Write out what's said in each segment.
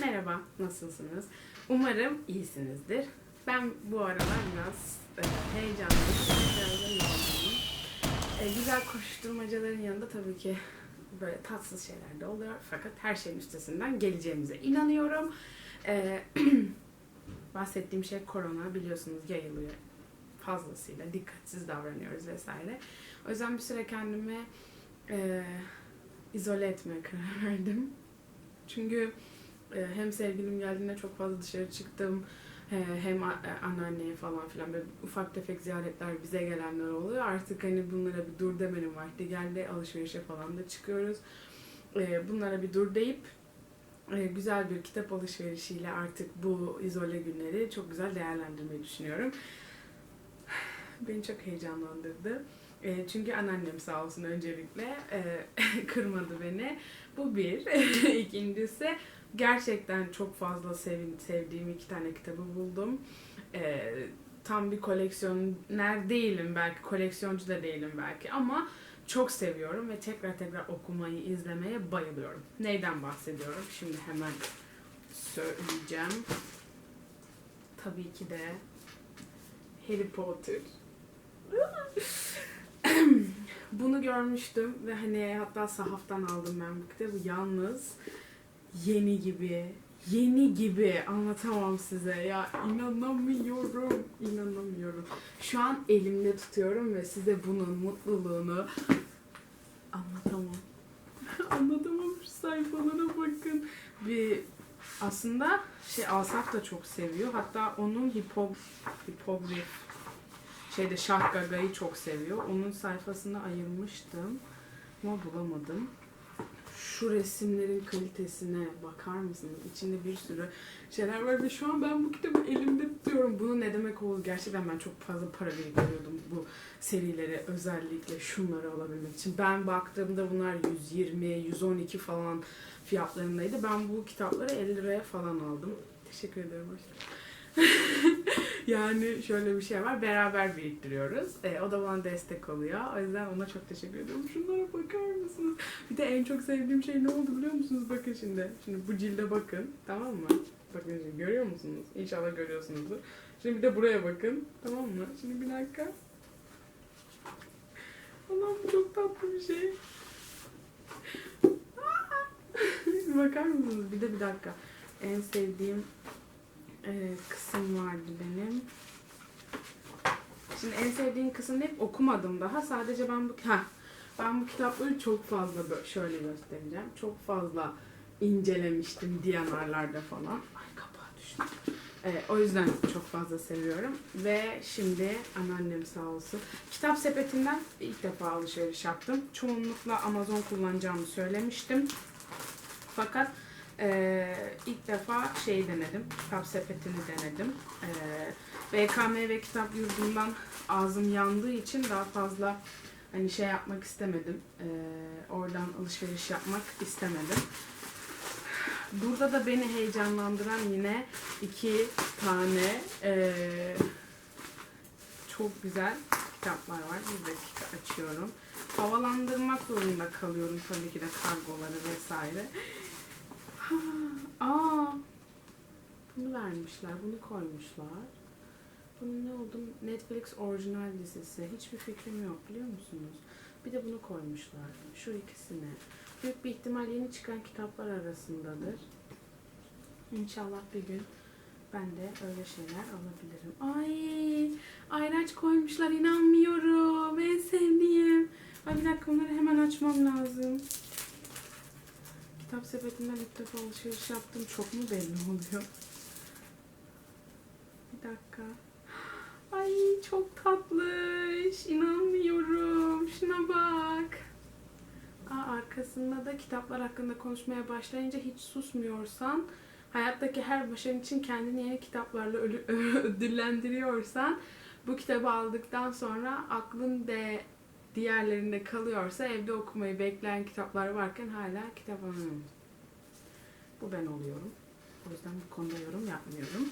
Merhaba, nasılsınız? Umarım iyisinizdir. Ben bu aralar biraz e, heyecanlıyım, yoğunum. E, güzel koşturmacaların yanında tabii ki böyle tatsız şeyler de oluyor. Fakat her şeyin üstesinden geleceğimize inanıyorum. E, bahsettiğim şey korona biliyorsunuz yayılıyor fazlasıyla. Dikkatsiz davranıyoruz vesaire. O yüzden bir süre kendimi e, izole etmeye karar verdim. Çünkü hem sevgilim geldiğinde çok fazla dışarı çıktım. e, Hem e, anneanneye falan filan böyle ufak tefek ziyaretler bize gelenler oluyor. Artık hani bunlara bir dur demenin vakti geldi. Alışverişe falan da çıkıyoruz. E, Bunlara bir dur deyip e, güzel bir kitap alışverişiyle artık bu izole günleri çok güzel değerlendirmeyi düşünüyorum. Beni çok heyecanlandırdı. Çünkü anneannem sağ olsun öncelikle e, kırmadı beni. Bu bir. İkincisi gerçekten çok fazla sevin, sevdiğim iki tane kitabı buldum. Ee, tam bir koleksiyoner değilim belki, koleksiyoncu da değilim belki ama çok seviyorum ve tekrar tekrar okumayı, izlemeye bayılıyorum. Neyden bahsediyorum? Şimdi hemen söyleyeceğim. Tabii ki de Harry Potter. Bunu görmüştüm ve hani hatta sahaftan aldım ben bu kitabı. Yalnız yeni gibi, yeni gibi anlatamam size. Ya inanamıyorum, inanamıyorum. Şu an elimde tutuyorum ve size bunun mutluluğunu anlatamam. anlatamam şu sayfalara bakın. Bir aslında şey Asaf da çok seviyor. Hatta onun hipo, hipogrif şeyde Şah Gaga'yı çok seviyor. Onun sayfasını ayırmıştım ama bulamadım. Şu resimlerin kalitesine bakar mısınız? İçinde bir sürü şeyler var ve şu an ben bu kitabı elimde tutuyorum. Bunun ne demek olduğunu gerçekten ben çok fazla para biriktiriyordum bu serileri özellikle şunları alabilmek için. Ben baktığımda bunlar 120, 112 falan fiyatlarındaydı. Ben bu kitapları 50 liraya falan aldım. Teşekkür ederim. yani şöyle bir şey var. Beraber biriktiriyoruz. E, o da bana destek oluyor. O yüzden ona çok teşekkür ediyorum. Şunlara bakar mısınız? Bir de en çok sevdiğim şey ne oldu biliyor musunuz? Bakın şimdi. Şimdi bu cilde bakın. Tamam mı? Bakın şimdi görüyor musunuz? İnşallah görüyorsunuzdur. Şimdi bir de buraya bakın. Tamam mı? Şimdi bir dakika. Allah'ım bu çok tatlı bir şey. Bakar mısınız? Bir de bir dakika. En sevdiğim e, kısım vardı benim. Şimdi en sevdiğim kısım hep okumadım daha. Sadece ben bu ha ben bu kitapları çok fazla şöyle göstereceğim. Çok fazla incelemiştim DNR'larda falan. Ay kapağı düştü. E, o yüzden çok fazla seviyorum. Ve şimdi anneannem sağ olsun. Kitap sepetinden ilk defa alışveriş yaptım. Çoğunlukla Amazon kullanacağımı söylemiştim. Fakat ee, ilk defa şey denedim, kitap sepetini denedim. Ee, BKM ve kitap yurdundan ağzım yandığı için daha fazla hani şey yapmak istemedim. Ee, oradan alışveriş yapmak istemedim. Burada da beni heyecanlandıran yine iki tane ee, çok güzel kitaplar var. Bir dakika açıyorum. Havalandırmak zorunda kalıyorum tabii ki de kargoları vesaire. Ha, aa, bunu vermişler, bunu koymuşlar. Bunun ne oldu? Netflix orijinal dizisi. Hiçbir fikrim yok biliyor musunuz? Bir de bunu koymuşlar. Şu ikisini. Büyük bir ihtimal yeni çıkan kitaplar arasındadır. İnşallah bir gün ben de öyle şeyler alabilirim. Ay, ayraç koymuşlar inanmıyorum. En sevdiğim. Ay bir dakika onları hemen açmam lazım. Kitap sepetinden ilk defa alışveriş yaptım. Çok mu belli oluyor? Bir dakika. Ay çok tatlış. İnanmıyorum. Şuna bak. Aa, arkasında da kitaplar hakkında konuşmaya başlayınca hiç susmuyorsan, hayattaki her başarın için kendini yeni kitaplarla ödüllendiriyorsan, bu kitabı aldıktan sonra aklın de diğerlerinde kalıyorsa evde okumayı bekleyen kitaplar varken hala kitap alamıyorum. Bu ben oluyorum. O yüzden bu konuda yorum yapmıyorum.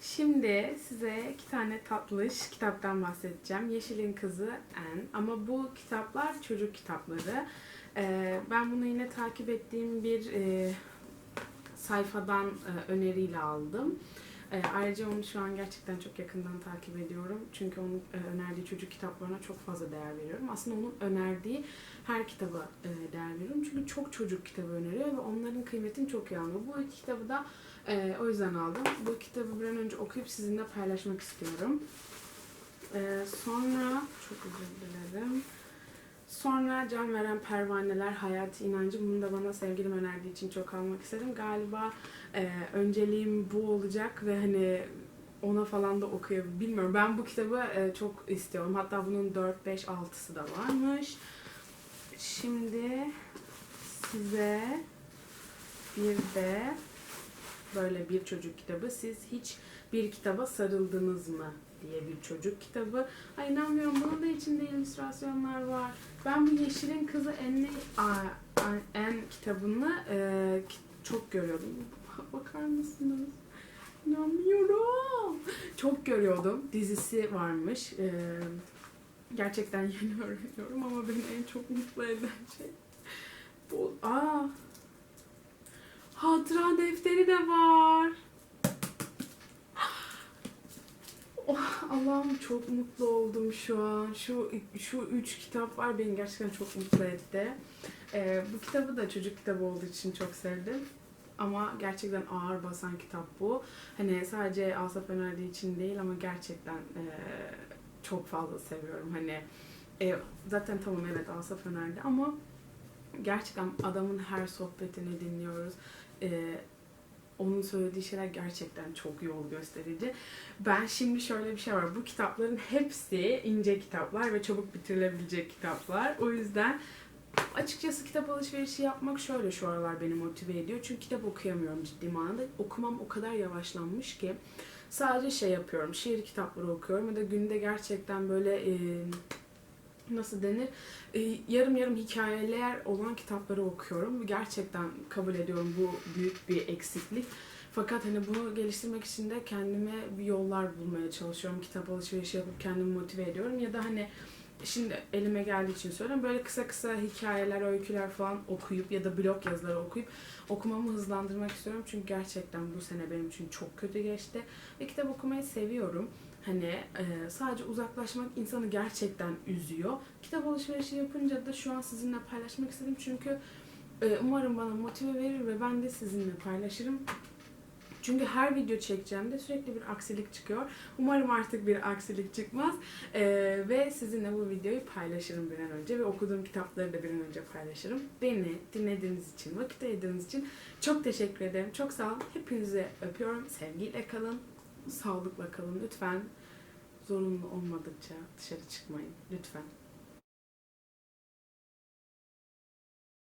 Şimdi size iki tane tatlış kitaptan bahsedeceğim. Yeşil'in Kızı En. Ama bu kitaplar çocuk kitapları. Ee, ben bunu yine takip ettiğim bir e, sayfadan e, öneriyle aldım. E, ayrıca onu şu an gerçekten çok yakından takip ediyorum. Çünkü onun e, önerdiği çocuk kitaplarına çok fazla değer veriyorum. Aslında onun önerdiği her kitaba e, değer veriyorum. Çünkü çok çocuk kitabı öneriyor ve onların kıymetini çok iyi anlıyor. Bu iki kitabı da e, o yüzden aldım. Bu kitabı bir an önce okuyup sizinle paylaşmak istiyorum. E, sonra, çok özür dilerim. Sonra Can Veren Pervaneler, Hayati İnancı. Bunu da bana sevgilim önerdiği için çok almak istedim. Galiba e, önceliğim bu olacak ve hani ona falan da okuyabilirim. Bilmiyorum. Ben bu kitabı e, çok istiyorum. Hatta bunun 4, 5, 6'sı da varmış. Şimdi size bir de böyle bir çocuk kitabı. Siz hiç bir kitaba sarıldınız mı diye bir çocuk kitabı. Ay inanmıyorum bunun da içinde illüstrasyonlar var. Ben bu Yeşil'in Kızı Enni En kitabını e, çok görüyordum. Bakar mısınız? İnanmıyorum. Çok görüyordum. Dizisi varmış. E, gerçekten yeni öğreniyorum ama beni en çok mutlu eden şey bu. Aa, hatıra defteri de var. Oh, Allah'ım çok mutlu oldum şu an. Şu şu üç kitap var beni gerçekten çok mutlu etti. Ee, bu kitabı da çocuk kitabı olduğu için çok sevdim. Ama gerçekten ağır basan kitap bu. Hani sadece Asaf önerdiği için değil ama gerçekten e, çok fazla seviyorum. Hani e, zaten tamam evet Asaf önerdi ama gerçekten adamın her sohbetini dinliyoruz. E, onun söylediği şeyler gerçekten çok yol gösterici. Ben şimdi şöyle bir şey var. Bu kitapların hepsi ince kitaplar ve çabuk bitirilebilecek kitaplar. O yüzden açıkçası kitap alışverişi yapmak şöyle şu aralar beni motive ediyor. Çünkü kitap okuyamıyorum ciddi manada. Okumam o kadar yavaşlanmış ki sadece şey yapıyorum. Şiir kitapları okuyorum ya da günde gerçekten böyle e, nasıl denir? E, yarım yarım hikayeler olan kitapları okuyorum. Gerçekten kabul ediyorum bu büyük bir eksiklik. Fakat hani bunu geliştirmek için de kendime yollar bulmaya çalışıyorum. Kitap alışverişi yapıp kendimi motive ediyorum. Ya da hani şimdi elime geldiği için söylüyorum. Böyle kısa kısa hikayeler, öyküler falan okuyup ya da blog yazıları okuyup okumamı hızlandırmak istiyorum. Çünkü gerçekten bu sene benim için çok kötü geçti. Ve kitap okumayı seviyorum. Hani e, sadece uzaklaşmak insanı gerçekten üzüyor. Kitap alışverişi yapınca da şu an sizinle paylaşmak istedim. Çünkü e, umarım bana motive verir ve ben de sizinle paylaşırım. Çünkü her video çekeceğimde sürekli bir aksilik çıkıyor. Umarım artık bir aksilik çıkmaz. Ee, ve sizinle bu videoyu paylaşırım bir an önce ve okuduğum kitapları da bir an önce paylaşırım. Beni dinlediğiniz için, vakit ayırdığınız için çok teşekkür ederim. Çok sağ olun. Hepinizi öpüyorum. Sevgiyle kalın. Sağlıkla kalın. Lütfen zorunlu olmadıkça dışarı çıkmayın. Lütfen.